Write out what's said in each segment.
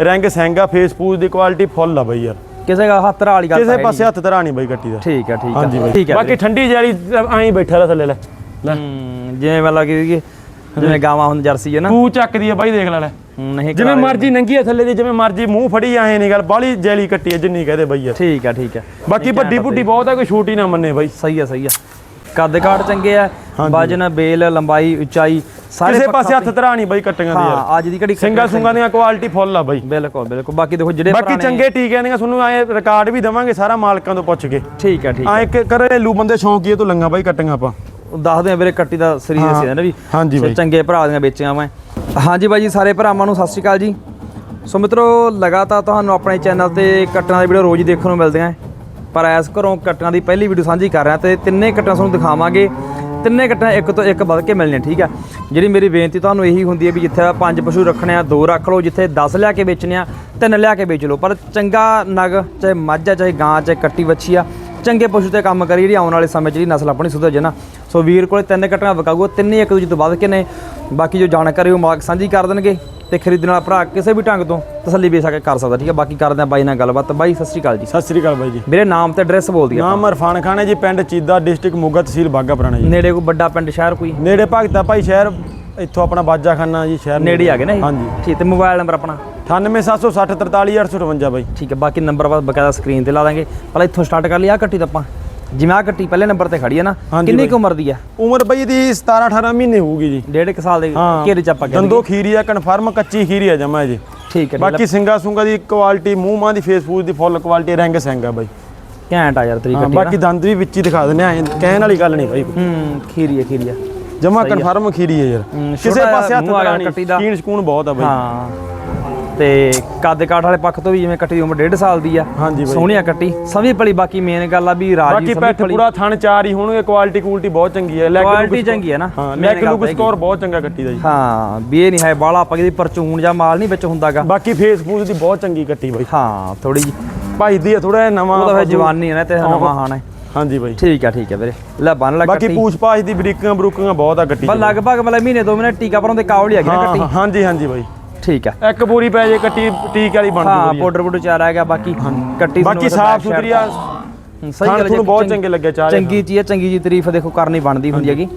ਰੰਗ ਸੈਂਗਾ ਫੇਸ ਪੂਜ ਦੀ ਕੁਆਲਿਟੀ ਫੁੱਲ ਆ ਬਈ ਯਾਰ। ਕਿਸੇ ਦਾ ਹੱਥ ਵਾਲੀ ਗੱਲ ਕਿਸੇ ਪਾਸੇ ਹੱਥ ਧਰਾ ਨਹੀਂ ਬਈ ਕੱਟੀ ਦਾ। ਠੀਕ ਹੈ ਠੀਕ ਹਾਂਜੀ ਹੈ ਬਈ। ਠੀਕ ਬਾਕੀ ਠੰਡੀ ਜੈਲੀ ਐਂ ਬੈਠਾ ਰਹਾ ਥੱਲੇ ਲੈ। ਲੈ। ਹੂੰ, ਜਿਵੇਂ ਮਤਲਬ ਕਿ ਜਿਵੇਂ ਗਾਵਾਂ ਹੁਣ ਜਰਸੀ ਹੈ ਨਾ। ਤੂੰ ਚੱਕਦੀ ਆ ਬਾਈ ਦੇਖ ਲੈ ਲੈ। ਹੂੰ, ਨਹੀਂ ਜਿਵੇਂ ਮਰਜ਼ੀ ਨੰਗੀ ਆ ਥੱਲੇ ਦੀ ਜਿਵੇਂ ਮਰਜ਼ੀ ਮੂੰਹ ਫੜੀ ਆਏ ਨਹੀਂ ਗੱਲ ਬਾਲੀ ਜੈਲੀ ਕੱਟੀ ਆ ਜਿੰਨੀ ਕਹਦੇ ਬਈ ਯਾਰ। ਠੀਕ ਹੈ ਠੀਕ ਹੈ ਬਾਕੀ ਵੱਡੀ ਬੁੱਢੀ ਬਹੁਤ ਆ ਕੋਈ ਛੋਟੀ ਨਾ ਮੰਨੇ ਬਾਈ। ਸਹੀ ਹੈ ਸਹੀ ਹੈ ਕੱਦ ਕਾਠ ਚੰਗੇ ਆ ਵਜਨ ਬੇਲ ਲੰਬਾਈ ਉਚਾਈ ਸਾਰੇ ਕਿਸੇ ਪਾਸੇ ਹੱਥ ਧਰਾ ਨਹੀਂ ਬਾਈ ਕੱਟੀਆਂ ਦੀ ਯਾਰ ਹਾਂ ਅੱਜ ਦੀ ਘੜੀ ਸਿੰਗਾ ਸੁੰਗਾ ਦੀਆਂ ਕੁਆਲਿਟੀ ਫੁੱਲ ਆ ਬਾਈ। ਬਿਲਕੁਲ ਬਿਲਕੁਲ। ਬਾਕੀ ਦੇਖੋ ਜਿਹੜੇ ਬਾਕੀ ਚੰਗੇ ਟੀਕਿਆਂ ਦੀਆਂ ਤੁਹਾਨੂੰ ਐ ਰਿਕਾਰਡ ਵੀ ਦਵਾਂਗੇ ਸਾਰਾ ਮਾਲਕਾਂ ਤੋਂ ਪੁੱਛ ਕੇ। ਠੀਕ ਹੈ ਠੀਕ ਐ ਕਿ ਘਰੇਲੂ ਬੰਦੇ ਸ਼ੌਂਕੀਏ ਤੋਂ ਲੰਗਾ ਬਾਈ ਕੱਟੀਆਂ ਆਪਾਂ। ਉਹ ਦੱਸਦੇ ਆ ਵੀਰੇ ਕੱਟੀ ਦਾ ਸਰੀਰ ਸੀ ਨਾ ਵੀ। ਹਾਂਜੀ ਬਾਈ। ਚੰਗੇ ਭਰਾ ਦੀਆਂ ਵੇਚੀਆਂ ਮੈਂ ਹਾਂਜੀ ਬਾਈ ਜੀ ਸਾਰੇ ਭਰਾਵਾਂ ਨੂੰ ਸਤਿ ਸ਼੍ਰੀ ਅਕਾਲ ਜੀ। ਸੋ ਮਿੱਤਰੋ ਲਗਾਤਾਰ ਤੁਹਾਨੂੰ ਆਪਣੇ ਚੈਨਲ ਤੇ ਕੱਟਾਂ ਦੀ ਵੀਡੀਓ ਰੋਜ਼ ਹੀ ਦੇਖਣ ਨੂੰ ਮਿਲਦੀਆਂ। ਹੈ। ਪਰ ਐਸ ਘਰੋਂ ਕੱਟਾਂ ਦੀ ਪਹਿਲੀ ਵੀਡੀਓ ਸਾਂਝੀ ਕਰ ਰਿਹਾ ਤੇ ਤਿੰਨੇ ਕੱਟਾਂ ਤੁਹਾਨੂੰ ਦਿਖਾਵਾਂਗੇ। ਤਿੰਨੇ ਕੱਟਾਂ ਇੱਕ ਤੋਂ ਇੱਕ ਵੱਧ ਕੇ ਮਿਲਣੀਆਂ, ਠੀਕ ਹੈ? ਜਿਹੜੀ ਮੇਰੀ ਬੇਨਤੀ ਤੁਹਾਨੂੰ ਇਹੀ ਹੁੰਦੀ ਹੈ ਵੀ ਜਿੱਥੇ ਪੰਜ ਪਸ਼ੂ ਰੱਖਣੇ ਆ, ਦੋ ਰੱਖ ਲਓ, ਜਿੱਥੇ 10 ਲਿਆ ਕੇ ਵੇਚਣੇ ਆ, ਤਿੰਨ ਲਿਆ ਕੇ ਵੇਚ ਲਓ। ਪਰ ਚੰਗਾ ਨਗ, ਚਾਹੇ ਮੱਝ ਆ, ਚਾਹੇ ਗਾਂ ਚਾਹੇ ਕੱਟੀ ਵੱਛੀ ਆ, ਚੰਗੇ ਪਸ਼ੂ ਤੇ ਕੰਮ ਕਰੀ ਜਿਹੜੀ ਆਉਣ ਵਾਲੇ ਸਮੇਂ 'ਚ ਜਿਹੜੀ ਨਸਲ ਆਪਣੀ ਸੁਧਰ ਜੇ ਨਾ। ਸੋ ਵੀਰ ਕੋਲੇ ਤਿੰਨ ਕੱਟੀਆਂ ਵਿਕਾਊ ਤਿੰਨੇ ਇੱਕ ਦੂਜੇ ਤੋਂ ਵੱਧ ਕੇ ਨੇ। ਬਾਕੀ ਜੋ ਜਾਣਕਾਰੀ ਉਹ ਮਾਲਕ ਸਾਂਝੀ ਕਰ ਦੇਣਗੇ। ਤੇ ਖਰੀਦਣ ਵਾਲਾ ਭਰਾ ਕਿਸੇ ਵੀ ਢੰਗ ਤੋਂ ਤਸੱਲੀ ਬੇਸ ਕੇ ਕਰ ਸਕਦਾ ਠੀਕ ਹੈ? ਬਾਕੀ ਕਰਦੇ ਆ ਬਾਈ ਨਾਲ ਗੱਲਬਾਤ। ਬਾਈ ਸਤਿ ਸ਼੍ਰੀ ਅਕਾਲ ਜੀ। ਸਤਿ ਸ੍ਰੀ ਅਕਾਲ ਬਾਈ ਜੀ। ਮੇਰੇ ਨਾਮ ਤੇ ਐਡਰੈਸ ਬੋਲ ਦਿਆ ਨਾਮ ਇਰਫਾਨ ਖਾਨ ਹੈ ਜੀ ਪਿੰਡ ਚੀਦਾ ਡਿਸਟ੍ਰਿਕਟ ਮੋਗਾ ਤਹਿਸੀਲ ਬਾਗਾ ਪੁਰਾਣਾ ਜੀ। ਨੇੜੇ ਕੋਈ ਵੱਡਾ ਪਿੰਡ ਸ਼ਹਿਰ ਕੋਈ? ਨੇੜੇ ਭਗਤਾ ਭਾਈ ਸ਼ਹਿਰ ਇੱਥੋਂ ਆਪਣਾ ਬਾਜਾਖਾਨਾ ਜੀ ਸ਼ਹਿਰ ਨੇੜੇ। ਆ ਗਏ ਨਾ ਇਹ? ਹਾਂਜੀ। ਠੀਕ ਤੇ ਮੋਬਾਈਲ ਨੰਬਰ ਆਪਣਾ? 98760 43858 ਬਾਈ। ਠੀਕ ਹੈ ਬਾਕੀ ਨੰਬਰ ਬਾਅਦ ਬਕਾਇਦਾ ਸਕਰੀਨ ਤੇ ਲਾ ਦਾਂਗੇ। ਪਹਿਲਾਂ ਇੱਥੋਂ ਸਟਾਰਟ ਕਰ ਲਈ ਆ ਕੱਟੀ ਤਾਂ ਆਪਾਂ। ਜਿਵੇਂ ਆ ਕੱਟੀ ਪਹਿਲੇ ਨੰਬਰ ਤੇ ਖੜੀ ਹੈ ਨਾ ਕਿੰਨੀ। ਕੁ ਉਮਰ ਦੀ ਆ? ਉਮਰ ਬਈ ਦੀ 17 18 ਮਹੀਨੇ ਹੋਊਗੀ ਜੀ। ਡੇਢ ਕੁ ਸਾਲ ਦੇ ਹਾਂ। ਘੇਰੇ ਚ ਆਪਾਂ ਕਹਿੰਦੇ ਦੰਦੋ ਖੀਰੀ ਆ ਕਨਫਰਮ ਕੱਚੀ ਖੀਰੀ ਆ ਜਮਾ ਜੀ। ਠੀਕ ਹੈ ਬਾਕੀ ਸਿੰਗਾ ਸੁੰਗਾ ਦੀ ਕੁਆਲਿਟੀ ਮੂੰਹ ਮਾਂ ਦੀ ਫੇਸ ਫੂਡ ਦੀ ਫੁੱਲ ਕੁਆਲਿਟੀ ਰੰਗ ਸਿੰਗਾ ਬਾਈ। ਘੈਂਟ ਆ ਯਾਰ ਤੇਰੀ ਹਾਂ ਕੱਟੀ ਬਾਕੀ ਦੰਦ ਵੀ ਵਿੱਚ ਹੀ ਦਿਖਾ ਦਿੰਦੇ ਆ ਕਹਿਣ ਵਾਲੀ ਗੱਲ ਨਹੀਂ ਬਾਈ। ਹੂੰ ਖੀਰੀ ਹੈ ਖੀਰੀ ਹੈ ਜਮਾ ਕਨਫਰਮ ਖੀਰੀ ਹੈ ਯਾਰ। ਹੂੰ, ਕਿਸੇ ਪਾਸੇ ਹੱਥ ਆ ਦਾ। ਸਕੀਨ ਸਕੂਨ ਬਹੁਤ ਆ ਬਾਈ। ਹਾਂ। ਤੇ ਕੱਦ ਕਾਠ ਵਾਲੇ ਪੱਖ ਤੋਂ ਵੀ ਜਿਵੇਂ ਕੱਟੀ ਉਮਰ 1.5 ਸਾਲ ਦੀ ਆ ਹਾਂਜੀ ਬਾਈ। ਸੋਹਣੀਆ ਕੱਟੀ। ਸਮਝੀ ਪਲੀ ਬਾਕੀ ਮੇਨ ਗੱਲ ਆ ਵੀ ਰਾਜੀ ਬਾਕੀ ਪੈਠ ਪੂਰਾ ਥਣ ਚਾਰ ਹੀ ਹੋਣਗੇ ਕੁਆਲਿਟੀ ਕੁਆਲਿਟੀ ਬਹੁਤ ਚੰਗੀ ਹੈ ਲੈਗ ਕੁਆਲਿਟੀ ਚੰਗੀ ਹੈ ਨਾ ਹਾਂ ਲੈਗ ਲੁੱਕ ਤਾਂ ਸਕੋਰ ਬਹੁਤ ਚੰਗਾ ਕੱਟੀ ਦਾ ਜੀ। ਹਾਂ ਵੀ ਇਹ ਨਹੀਂ ਹੈ ਬਾਲਾ ਆਪਾਂ ਕਿਹਦੀ ਪਰਚੂਨ ਜਾਂ ਮਾਲ ਨਹੀਂ ਵਿੱਚ ਹੁੰਦਾਗਾ। ਬਾਕੀ ਫੇਸ ਫੂਡ ਦੀ ਬਹੁਤ ਚੰਗੀ ਕੱਟੀ ਬਾਈ। ਹਾਂ ਥੋੜੀ ਜੀ। ਭਾਈ ਦੀ ਥੋੜਾ ਨਵਾਂ ਉਹ ਤਾਂ। ਜਵਾਨੀ ਹੈ ਨਾ ਤੇ ਨਵਾਂ ਹਾਣਾ। ਹਾਂਜੀ ਬਾਈ। ਠੀਕ ਆ ਠੀਕ ਆ ਵੀਰੇ। ਲੈ ਬੰਨ ਲੈ ਬਾਕੀ ਪੂਛ ਪਾਛ ਦੀ ਬਰੀਕਾਂ ਬਰੂਕਾਂ ਬਹੁਤ ਆ ਕੱਟੀ ਬਸ ਲਗਭਗ ਮਤਲਬ ਮਹੀਨੇ ਦੋ ਮਹੀਨੇ ਟੀਕਾ ਪਰਾਂ ਦੇ ਕਾਵਲੀ ਆ ਗਈ ਨਾ ਕੱਟੀ। ਹਾਂਜੀ ਹਾਂਜੀ ਬਾਈ। ਠੀਕ ਆ। ਇੱਕ ਬੋਰੀ ਪੈ ਜੇ ਕੱਟੀ ਟੀਕ ਵਾਲੀ ਬਣ ਹਾਂ ਜੂਗੀ। ਪਾਊਡਰ ਪਾਊਡਰ ਚਾਰ ਆ ਗਿਆ ਬਾਕੀ ਕੱਟੀ ਬਾਕੀ ਸਾਫ਼ ਸੁਥਰੀ ਆ। ਸਹੀ ਗੱਲ ਤੁਹਾਨੂੰ ਬਹੁਤ ਚੰਗੇ ਲੱਗੇ ਚਾਰ ਚੰਗੀ ਚੀਜ਼ ਚੰਗੀ ਜੀ ਤਾਰੀਫ ਦੇਖੋ ਕਰਨੀ ਬਣਦੀ ਹੁੰਦੀ ਹੈਗੀ।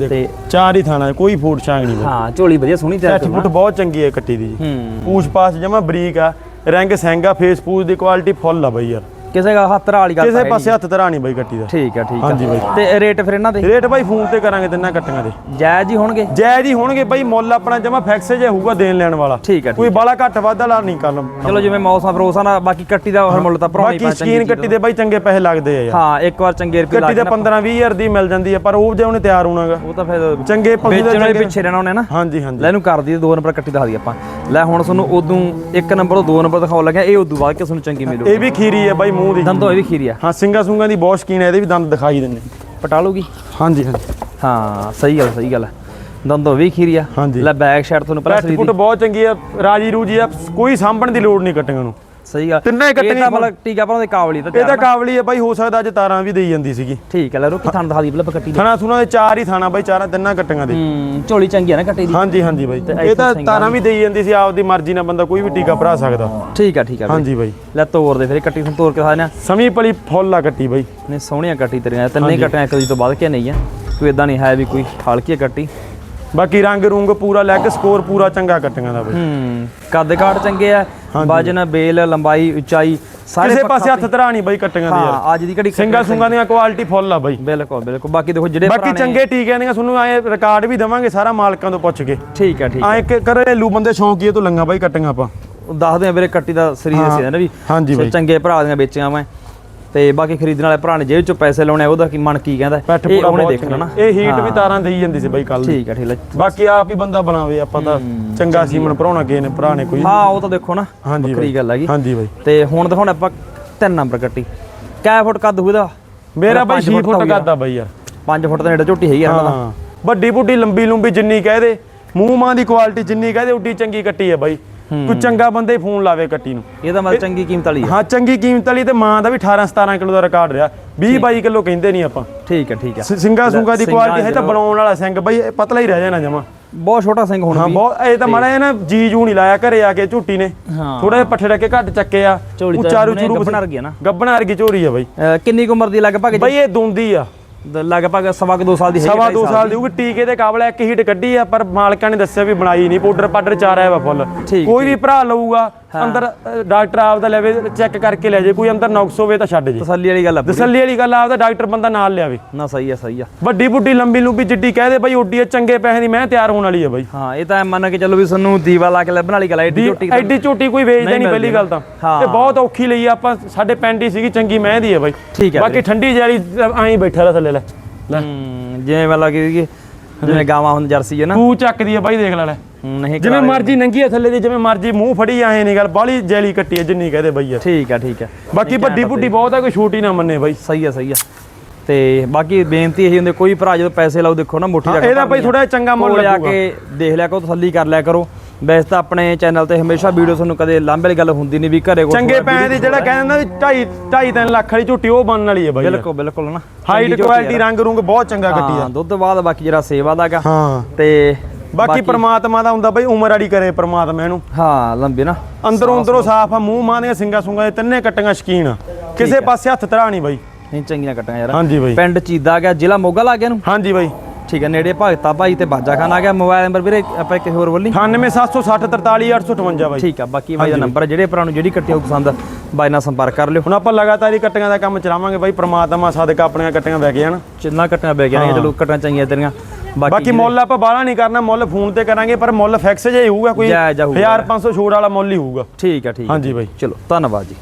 ਤੇ ਚਾਰ ਹੀ ਥਾਣਾ ਕੋਈ ਫੂਡ ਛਾਂਗ ਨਹੀਂ ਹਾਂ ਝੋਲੀ ਵਧੀਆ ਸੋਹਣੀ ਤਿਆਰ ਸੱਠ ਫੁੱਟ ਬਹੁਤ ਚੰਗੀ ਹੈ ਕੱਟੀ ਦੀ ਜੀ। ਪੂਛ ਪਾਛ ਜਮਾ ਬਰੀਕ ਆ ਰੰਗ ਸੈਂਗਾ ਫੇਸ ਪੂਛ ਦੀ ਕੁਆਲਿਟੀ ਫੁੱਲ ਆ ਬਾਈ ਯਾਰ। ਕਿਸੇ ਦਾ ਹੱਥ ਵਾਲੀ ਗੱਲ ਕਿਸੇ ਹੈ ਪਾਸੇ ਹੱਥ ਧਰਾ ਨਹੀਂ ਬਾਈ ਕੱਟੀ ਦਾ। ਠੀਕ ਆ ਠੀਕ ਹਾਂਜੀ ਆ ਬਾਈ। ਤੇ ਰੇਟ ਫਿਰ ਇਹਨਾਂ ਦੇ? ਰੇਟ ਬਾਈ ਫੋਨ ਤੇ ਕਰਾਂਗੇ ਤਿੰਨਾਂ ਕੱਟੀਆਂ ਦੇ। ਜਾਇਜ਼ ਹੀ ਹੋਣਗੇ? ਜੈ ਜੀ ਹੋਣਗੇ ਬਾਈ ਮੁੱਲ ਆਪਣਾ ਜਮਾ ਫਿਕਸ ਜੇ ਹੋਊਗਾ ਦੇਣ ਲੈਣ ਵਾਲਾ। ਠੀਕ ਆ ਕੋਈ ਬਾਲਾ ਘੱਟ ਵਾਧਾ ਲਾ ਨਹੀਂ ਕਰ ਚਲੋ ਜਿਵੇਂ ਮੌਸਮ ਫਰੋਸਾ ਨਾ ਬਾਕੀ ਕੱਟੀ ਦਾ ਹਰ ਮੁੱਲ ਤਾਂ ਭਰਾਉਣੀ ਬਾਕੀ ਸਕੀਨ ਕੱਟੀ ਦੇ ਬਾਈ ਚੰਗੇ ਪੈਸੇ ਲੱਗਦੇ ਆ ਯਾਰ। ਹਾਂ ਇੱਕ ਵਾਰ ਚੰਗੇ ਰੁਪਏ ਲਾ ਕੱਟੀ ਦੇ 15 20 ਹਜ਼ਾਰ ਦੀ ਮਿਲ ਜਾਂਦੀ ਹੈ ਪਰ ਉਹ ਜੇ ਉਹਨੇ ਤਿਆਰ ਹੋਣਾਗਾ। ਉਹ ਤਾਂ ਫਿਰ ਚੰਗੇ ਪਸ਼ੂ ਦੇ ਪਿੱਛੇ ਰਹਿਣਾ ਉਹਨੇ ਨਾ। ਹਾਂਜੀ ਹਾਂਜੀ। ਲੈ ਇਹਨੂੰ ਕਰ ਦਈਏ ਦੋ ਨੰਬਰ ਕੱਟੀ ਦਿਖਾ ਦਈਏ ਆਪਾਂ। ਲੈ ਹੁਣ ਤੁਹਾਨੂੰ ਉਦੋਂ ਇੱਕ ਨੰਬਰ ਤੋਂ ਦੋ ਨੰਬਰ ਦਿਖਾਉਣ ਲੱਗਿਆ ਇਹ ਉਦੋਂ ਬਾਅਦ ਕਿ ਤੁਹਾਨੂੰ ਚੰਗੀ ਮਿਲੂ ਇਹ ਵੀ ਖੀਰੀ ਹੈ ਬਾਈ ਮੂੰਹ ਦੀ। ਦੰਦੋਂ ਇਹ ਵੀ ਖੀਰੀ ਆ। ਹਾਂ ਸਿੰਗਾ ਸੁੰਗਾ ਦੀ ਬਹੁਤ ਸ਼ਕੀਨ ਹੈ ਇਹਦੇ ਵੀ ਦੰਦ ਦਿਖਾਈ ਦਿੰਦੇ। ਪਟਾ ਲੂਗੀ ਹਾਂਜੀ ਹਾਂਜੀ। ਹਾਂ ਸਹੀ ਗੱਲ ਸਹੀ ਗੱਲ ਦੰਦੋਂ ਵੀ ਖੀਰੀ ਆ। ਲੈ ਬੈਕ ਸਾਈਡ ਤੁਹਾਨੂੰ ਪਹਿਲਾਂ ਸਰੀਰ ਫੁੱਟ ਬਹੁਤ ਚੰਗੀ ਹੈ ਰਾਜੀ ਰੂਜੀ ਆ ਕੋਈ ਸਾਂਭਣ ਦੀ ਲੋੜ ਨਹੀਂ ਕੱਟੀਆਂ ਨੂੰ। ਸਹੀ ਗੱਲ। ਤਿੰਨੇ ਕੱਟਣੀ ਇਹ ਤਾਂ ਮਤਲਬ ਟੀਕਾ ਪਰ ਉਹਦੇ ਕਾਬਲੀ ਤਾਂ ਇਹਦਾ ਕਾਬਲੀ ਹੈ ਬਾਈ ਹੋ ਸਕਦਾ ਅੱਜ ਤਾਰਾਂ ਵੀ ਦੇਈ ਜਾਂਦੀ ਸੀਗੀ। ਠੀਕ ਹੈ ਲੈ ਰੋਕੀ ਥਣ ਦਿਖਾ ਦੀ ਪਹਿਲਾਂ ਕੱਟੀ ਥਣਾ ਥੁਣਾ ਦੇ ਚਾਰ ਹੀ ਥਾਣਾ ਬਾਈ ਚਾਰਾਂ ਤਿੰਨਾਂ ਕੱਟੀਆਂ ਦੇ। ਹੂੰ ਝੋਲੀ ਚੰਗੀ ਆ ਨਾ ਕੱਟੀ ਦੀ। ਹਾਂਜੀ ਹਾਂਜੀ ਬਾਈ। ਇਹ ਤਾਂ ਤਾਰਾਂ ਵੀ ਦੇਈ ਜਾਂਦੀ ਸੀ ਆਪਦੀ ਮਰਜ਼ੀ ਨਾਲ ਬੰਦਾ ਕੋਈ ਵੀ ਟੀਕਾ ਭਰਾ ਸਕਦਾ। ਠੀਕ ਆ ਠੀਕ ਆ। ਹਾਂਜੀ ਬਾਈ। ਲੈ ਤੋਰ ਦੇ ਫਿਰ ਇਹ ਕੱਟੀ ਤੁਹਾਨੂੰ ਤੋਰ ਕੇ ਦਿਖਾ ਦਿਆਂ ਸਮੀ ਪਲੀ ਫੁੱਲ ਆ ਕੱਟੀ ਬਾਈ। ਨੇ ਸੋਹਣੀਆਂ ਕੱਟੀ ਤੇਰੀਆਂ ਤਿੰਨੇ ਕੱਟੀਆਂ ਇੱਕ ਦੂਜੇ ਤੋਂ ਵੱਧ ਕੇ ਨਹੀਂ ਆ। ਕੋਈ ਇਦਾਂ ਨਹੀਂ ਹੈ ਵੀ ਕੋਈ ਹਲਕੀ ਕੱਟੀ। ਬਾਕੀ ਰੰਗ ਰੂੰਗ ਪੂਰਾ ਲੈਗ ਸਕੋਰ ਪੂਰਾ ਚੰਗਾ ਕੱਟੀਆਂ ਦਾ ਬਾਈ। ਹੂੰ ਕੱਦ ਕਾਠ ਚੰਗੇ ਆ ਵਜਨ ਬੇਲ ਲੰਬਾਈ ਉਚਾਈ ਸਾਰੇ ਕਿਸੇ ਪਾਸੇ ਹੱਥ ਧਰਾ ਨਹੀਂ ਬਾਈ ਕੱਟੀਆਂ ਦੇ ਯਾਰ। ਹਾਂ ਅੱਜ ਦੀ ਘੜੀ ਸਿੰਗਾ ਸੁੰਗਾ ਦੀਆਂ ਕੁਆਲਿਟੀ ਫੁੱਲ ਆ ਬਾਈ। ਬਿਲਕੁਲ ਬਿਲਕੁਲ। ਬਾਕੀ ਦੇਖੋ ਜਿਹੜੇ ਬਾਕੀ ਚੰਗੇ ਟੀਕਿਆਂ ਦੀਆਂ ਤੁਹਾਨੂੰ ਐ ਰਿਕਾਰਡ ਵੀ ਦਵਾਂਗੇ ਸਾਰਾ ਮਾਲਕਾਂ ਤੋਂ ਪੁੱਛ ਕੇ। ਠੀਕ ਆ ਠੀਕ ਆ। ਐ ਕਿ ਘਰੇਲੂ ਬੰਦੇ ਸ਼ੌਂਕੀਏ ਤੋਂ ਲੰਗਾ ਬਾਈ ਕੱਟੀਆਂ ਆਪਾਂ। ਦੱਸਦੇ ਆ ਵੀਰੇ ਕੱਟੀ ਦਾ ਸਰੀਰ ਸੀ ਨਾ ਵੀ। ਹਾਂਜੀ ਤੇ ਬਾਈ। ਚੰਗੇ ਭਰਾ ਦੀਆਂ ਵੇਚੀਆਂ ਮੈਂ ਤੇ ਬਾਕੀ ਖਰੀਦਣ ਵਾਲੇ ਭਰਾ ਨੇ ਜੇਬ ਚੋਂ ਪੈਸੇ ਲਾਉਣੇ ਆ, ਉਹਦਾ ਕੀ ਮਨ ਕੀ ਕਹਿੰਦਾ? ਇਹ ਉਹਨੇ ਦੇਖਣਾ ਨਾ। ਇਹ ਹੀਟ ਵੀ ਤਾਰਾਂ ਦੇਈ ਜਾਂਦੀ ਸੀ ਬਾਈ ਕੱਲ ਠੀਕ ਆ ਠੀਕ ਆ। ਬਾਕੀ ਆਪ ਹੀ ਬੰਦਾ ਬਣਾਵੇ ਆਪਾਂ ਤਾਂ ਚੰਗਾ ਸੀਮਨ ਭਰਾਉਣਾ ਕਿਸੇ ਨੇ ਭਰਾ ਨੇ ਕੋਈ। ਹਾਂ ਉਹ ਤਾਂ ਦੇਖੋ ਨਾ ਵੱਖਰੀ ਗੱਲ ਹੈਗੀ। ਹਾਂਜੀ ਬਾਈ। ਤੇ ਹੁਣ ਦਿਖਾਉਣਾ ਆਪਾਂ ਤਿੰਨ ਨੰਬਰ ਕੱਟੀ ਕੈ ਫੁੱਟ ਕੱਦ ਹੋਊ ਇਹਦਾ? ਮੇਰਾ ਬਾਈ ਪੰਜ 6 ਫੁੱਟ ਤਾਂ ਕਰਦਾ ਬਾਈ ਯਾਰ। 5 ਫੁੱਟ ਦੇ ਨੇੜੇ ਝੋਟੀ ਹੈਗੀ ਆ ਹਾਂ। ਵੱਡੀ ਬੁੱਢੀ ਲੰਬੀ ਲੰਬੀ ਜਿੰਨੀ ਕਹਦੇ ਮੂੰਹ ਮਾਂ ਦੀ ਕੁਆਲਿਟੀ ਜਿੰਨੀ ਕਹਦੇ ਉੱਡੀ ਚੰਗੀ ਕੱਟੀ ਹੈ ਬਾਈ। ਕੋਈ ਚੰਗਾ ਬੰਦਾ ਹੀ ਫੋਨ ਲਾਵੇ ਕੱਟੀ ਨੂੰ। ਇਹਦਾ ਮਤਲਬ ਚੰਗੀ ਕੀਮਤ ਵਾਲੀ ਆ। ਹਾਂ ਚੰਗੀ ਕੀਮਤ ਵਾਲੀ ਤੇ ਮਾਂ ਦਾ ਵੀ 18 17 ਕਿਲੋ ਦਾ ਰਿਕਾਰਡ ਰਿਹਾ। 20 22 ਕਿਲੋ ਕਹਿੰਦੇ ਨਹੀਂ ਆਪਾਂ। ਠੀਕ ਆ ਠੀਕ ਸ- ਸਿੰਗਾ ਸੁੰਗਾ ਦੀ ਕੁਆਲਿਟੀ ਹੈ ਤਾਂ ਬਣਾਉਣ ਵਾਲਾ ਸਿੰਘ ਬਾਈ ਇਹ ਪਤਲਾ ਹੀ ਰਹਿ ਜਾਣਾ ਜਮਾ। ਬਹੁਤ ਛੋਟਾ ਸਿੰਘ ਹੁਣ ਹਾਂ ਬਹੁਤ ਇਹ ਤਾਂ ਮਾੜਾ ਜਿਹਾ ਨਾ ਜੀ ਜੂ ਨਹੀਂ ਲਾਇਆ ਘਰੇ ਆ ਕੇ ਝੂਟੀ ਨੇ। ਹਾਂ। ਥੋੜਾ ਜਿਹਾ ਪੱਠੇ ਡੱਕੇ ਘੱਟ ਚੱਕੇ ਆ। ਉਚਾਰੂ ਹੁਣੇ ਚਰੂ ਗੱਭਣ ਵਰਗੀ ਨਾ। ਗੱਬਣਾ ਵਰਗੀ ਝੋਰੀ ਆ ਬਾਈ। ਕਿੰਨੀ ਕੁ ਉਮਰ ਦੀ ਲਗਭਗ ਬਾਈ ਇਹ ਦੁੰਦੀ ਆ। ਲਗਭਗ ਸਵਾ ਕੁ ਦੋ ਸਾਲ ਦੀ ਹੈ ਸਵਾ ਦੋ ਸਾਲ ਦੀ। ਹੋਊਗੀ ਟੀਕੇ ਦੇ ਕਾਬਲ ਇੱਕ ਹੀਟ ਕੱਢੀ ਆ ਪਰ ਮਾਲਕਾਂ ਨੇ ਦੱਸਿਆ ਵੀ ਬਣਾਈ ਨਹੀਂ ਪਾਊਡਰ ਪਾਡਰ ਚਾਰਿਆ ਵਾ ਫੁੱਲ। ਕੋਈ ਵੀ ਭਰਾ ਲਊਗਾ ਅੰਦਰ ਡਾਕਟਰ ਆਪਦਾ ਲੈਵੇ ਚੈੱਕ ਕਰਕੇ ਲੈ ਜੇ ਕੋਈ ਅੰਦਰ ਨੁਕਸ ਹੋਵੇ ਤਾਂ ਛੱਡ ਜੇ। ਤਸੱਲੀ ਵਾਲੀ ਗੱਲ ਆ। ਤਸੱਲੀ ਵਾਲੀ ਗੱਲ ਆ, ਆਪਦਾ ਡਾਕਟਰ ਬੰਦਾ ਨਾਲ ਲਿਆਵੇ। ਨਾ ਸਹੀ ਆ ਸਹੀ ਆ। ਵੱਡੀ ਬੁੱਢੀ ਲੰਬੀ ਲੰਬੀ ਜਿੱਡੀ ਕਹਦੇ ਬਾਈ ਓਡੀ ਚੰਗੇ ਪੈਸੇ ਦੀ ਮੈਂ ਤਿਆਰ ਹੋਣ ਵਾਲੀ ਆ ਬਾਈ। ਹਾਂ ਇਹ ਤਾਂ ਮੰਨ ਕੇ ਚੱਲੋ ਵੀ ਸਾਨੂੰ ਦੀਵਾ ਲਾ ਕੇ ਲੱਭਣ ਵਾਲੀ ਗੱਲ ਐਡੀ ਝੋਟੀ ਐਡੀ ਝੋਟੀ ਕੋਈ ਵੇਚਦਾ ਨਹੀਂ ਪਹਿਲੀ ਗੱਲ ਤਾਂ। ਤੇ ਬਹੁਤ ਔਖੀ ਲਈ ਆ, ਆਪਾਂ ਸਾਡੇ ਪਿੰਡ ਹੀ ਸੀਗੀ ਚੰਗੀ ਮੈਂ ਦੀ ਆ ਬਾਈ। ਬਾਕੀ ਠੰਡੀ ਜਿਹੜੀ ਐਂ ਬੈਠਾ ਰਹਾ ਥੱਲੇ ਲੈ ਲੈ ਜਿਵੇਂ ਮਤਲਬ ਕਿ ਜਿਵੇਂ ਗਾਵਾਂ ਹੁਣ ਜਰਸੀ ਹੈ ਨਾ। ਕੂ ਚੱਕਦੀ ਆ ਬਾਈ ਦੇਖ ਲੈ ਲੈ। ਨਹੀਂ ਜਿਵੇਂ ਮਰਜ਼ੀ ਨੰਗੀ ਆ ਥੱਲੇ ਦੀ ਜਿਵੇਂ ਮਰਜ਼ੀ ਮੂੰਹ ਫੜੀ ਆਏ ਨਹੀਂ ਗੱਲ ਬਾਲੀ ਜੈਲੀ ਕੱਟੀ ਆ ਜਿੰਨੀ ਕਹਦੇ ਬਈ ਆ। ਠੀਕ ਆ ਠੀਕ ਆ। ਬਾਕੀ ਵੱਡੀ ਬੁੱਢੀ ਬਹੁਤ ਆ ਕੋਈ ਛੋਟੀ ਨਾ ਮੰਨੇ ਬਾਈ। ਸਹੀ ਆ ਸਹੀ ਆ। ਤੇ ਬਾਕੀ ਬੇਨਤੀ ਇਹੀ ਹੁੰਦੀ ਕੋਈ ਭਰਾ ਜਦੋਂ ਪੈਸੇ ਲਾਓ ਦੇਖੋ ਨਾ ਹਾਂ, ਰਕਮ ਇਹਦਾ ਬਾਈ ਥੋੜਾ ਚੰਗਾ ਮੁੱਲ ਲੱਗੂਗਾ। ਕੇ ਦੇਖ ਲਿਆ ਕਰੋ ਤਸੱਲੀ ਕਰ ਲਿਆ ਕਰੋ। ਵੈਸੇ ਤਾਂ ਆਪਣੇ ਚੈਨਲ ਤੇ ਹਮੇਸ਼ਾ ਵੀਡੀਓ ਤੁਹਾਨੂੰ ਕਦੇ ਲਾਂਭੇ ਵਾਲੀ ਗੱਲ ਹੁੰਦੀ ਨਹੀਂ ਵੀ ਘਰੇ ਕੋਲ ਚੰਗੇ ਪੈਸੇ ਦੀ ਜਿਹੜਾ ਕਹਿੰਦਾ ਵੀ 2.5 2.5 3 ਲੱਖ ਵਾਲੀ ਝੋਟੀ ਉਹ ਬਣਨ ਵਾਲੀ ਆ ਬਾਈ। ਬਿਲਕੁਲ ਬਿਲਕੁਲ ਨਾ। ਹਾਈਟ ਕੁਆਲਿਟੀ ਰੰਗ ਰੁੰਗ ਬਹੁਤ ਚੰਗਾ ਕੱਟੀ ਆ। ਹਾਂ ਦੁੱਧ ਬਾਅਦ ਬਾਕੀ ਜਿਹੜਾ ਸੇਵਾ ਦਾਗਾ ਹਾਂ। ਤੇ ਬਾਕੀ ਪ੍ਰਮਾਤਮਾ ਦਾ ਹੁੰਦਾ ਬਾਈ ਉਮਰ ਵਾਲੀ ਕਰੇ ਪ੍ਰਮਾਤਮਾ ਇਹਨੂੰ। ਹਾਂ ਲੰਬੇ ਨਾ। ਅੰਦਰੋਂ ਅੰਦਰੋਂ ਸਾਫ਼ ਆ ਮੂੰਹ ਮਾਂ ਦੀਆਂ ਸਿੰਗਾ ਸੁੰਗਾ ਦੇ ਤਿੰਨੇ ਕੱਟੀਆਂ ਸ਼ਕੀਨ ਆ। ਕਿਸੇ ਪਾਸੇ ਹੱਥ ਧਰਾ ਨਹੀਂ ਬਾਈ। ਨਹੀਂ ਚੰਗੀਆਂ ਕੱਟਾਂ ਯਾਰ। ਹਾਂਜੀ ਬਾਈ। ਪਿੰਡ ਚੀਦਾ ਗਿਆ ਜ਼ਿਲ੍ਹਾ ਮੋਗਾ ਲੱਗ ਗਿਆ ਨੂੰ ਹਾਂਜੀ ਬਾਈ। ਠੀਕ ਹੈ ਨੇੜੇ ਭਗਤਾ ਭਾਈ ਤੇ ਬਾਜਾ ਖਾਨ ਆ ਗਿਆ। ਮੋਬਾਈਲ ਨੰਬਰ ਵੀਰੇ ਆਪਾਂ ਇੱਕ ਹੋਰ ਬੋਲੀ। 98760 43858 ਬਾਈ। ਠੀਕ ਆ ਬਾਕੀ ਬਾਈ ਦਾ ਨੰਬਰ ਜਿਹੜੇ ਭਰਾ ਨੂੰ ਜਿਹੜੀ ਕੱਟੀ ਹੋ ਪਸੰਦ ਬਾਈ ਨਾਲ ਸੰਪਰਕ ਕਰ ਲਿਓ। ਹੁਣ ਆਪਾਂ ਲਗਾਤਾਰ ਹੀ ਕੱਟੀਆਂ ਦਾ ਕੰਮ ਚਲਾਵਾਂਗੇ ਬਾਈ। ਪ੍ਰਮਾਤਮਾ ਸਦਕਾ ਆਪਣੀਆਂ ਕੱਟੀਆਂ ਵਗ ਜਾਣ ਜਿੰਨਾ ਕੱਟੀਆਂ ਬੈ ਗਿਆ ਚਲੋ ਕੱਟਾਂ ਚੰਗੀਆਂ ਤੇਰੀਆਂ। ਬਾਕੀ ਮੁੱਲ ਆਪਾਂ ਬਾਹਲਾ ਨਹੀਂ ਕਰਨਾ ਮੁੱਲ ਫੋਨ ਤੇ ਕਰਾਂਗੇ ਪਰ ਮੁੱਲ ਫਿਕਸ ਹੀ ਹੋਊਗਾ ਕੋਈ। ਜਾਇਜ਼ ਹੋਊਗਾ। 1500 ਛੋੜ ਵਾਲਾ ਮੁੱਲ ਹੀ ਹੋਊਗਾ। ਠੀਕ ਆ ਠੀਕ ਹਾਂਜੀ ਬਾਈ। ਚਲੋ ਧੰਨਵਾਦ ਜੀ।